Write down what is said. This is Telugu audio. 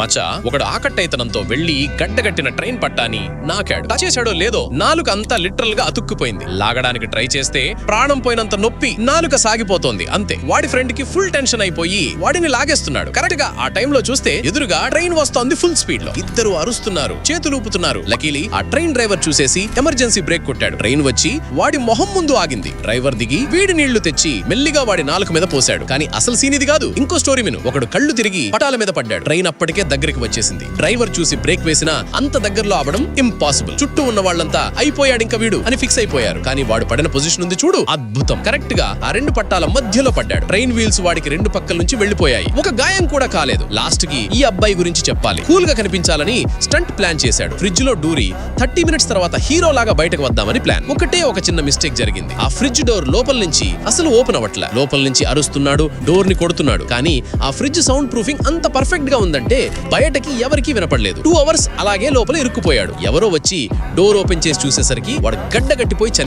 మచా ఒకడు ఆకట్టైతనంతో వెళ్ళి గడ్డగట్టిన ట్రైన్ పట్టాని నాకాడు. టచేశాడో లేదో నాలుక అంతా లిటరల్గా అతుక్కుపోయింది. లాగడానికి ట్రై చేస్తే ప్రాణం పోయినంత నొప్పి నాలుక సాగిపోతోంది అంతే. వాడి ఫ్రెండ్కి ఫుల్ టెన్షన్ అయిపోయి వాడిని లాగేస్తున్నాడు. కరెక్ట్గా ఆ టైంలో చూస్తే ఎదురుగా ట్రైన్ వస్తోంది ఫుల్ స్పీడ్లో ఇద్దరు అరుస్తున్నారు చేతులు ఊపుతున్నారు. లకీలీ ఆ ట్రైన్ డ్రైవర్ చూసేసి ఎమర్జెన్సీ బ్రేక్ కొట్టాడు. ట్రైన్ వచ్చి వాడి మొహం ముందు ఆగింది. డ్రైవర్ దిగి వీడి నీళ్ళు తెచ్చి మెల్లిగా వాడి నాలుక మీద పోశాడు. కానీ అసలు సీన్ ఇది కాదు. ఇంకో స్టోరీ విను. ఒకడు కళ్ళు తిరిగి పటాల మీద పడ్డాడు. ట్రైన్ అప్పటికే దగ్గరికి వచ్చేసింది. డ్రైవర్ చూసి బ్రేక్ వేసినా అంత దగ్గరలో అవడం ఇంపాసిబుల్. చుట్టూ ఉన్న వాళ్ళంతా అయిపోయాడు ఇంకా వీడు అని ఫిక్స్ అయిపోయారు. కానీ వాడు పడిన పొజిషన్ ఉంది చూడు అద్భుతం. కరెక్ట్గా ఆ రెండు పట్టాల మధ్యలో పడ్డాడు. ట్రైన్ వీల్స్ వాడికి రెండు పక్కల నుంచి వెళ్ళిపోయాయి ఒక గాయం కూడా కాలేదు. లాస్ట్కి ఈ అబ్బాయి గురించి చెప్పాలి. కూల్గా కనిపించాలని స్టంట్ ప్లాన్ చేశాడు. ఫ్రిడ్జ్లో డూరి థర్టీ మినిట్స్ తర్వాత హీరో లాగా బయటకు వద్దామని ప్లాన్ ఒకటే ఒక చిన్న మిస్టేక్ జరిగింది. ఆ ఫ్రిడ్జ్ డోర్ లోపల నుంచి అసలు ఓపెన్ అవ్వట్లే. లోపల నుంచి అరుస్తున్నాడు డోర్ని కొడుతున్నాడు. కానీ ఆ ఫ్రిడ్జ్ సౌండ్ ప్రూఫింగ్ అంత పర్ఫెక్ట్గా ఉందంటే బయటకి ఎవరికీ వినపడలేదు. టూ అవర్స్ అలాగే లోపల ఇరుక్కుపోయాడు. ఎవరో వచ్చి డోర్ ఓపెన్ చేసి చూసేసరికి వాడు గడ్డగట్టిపోయి చని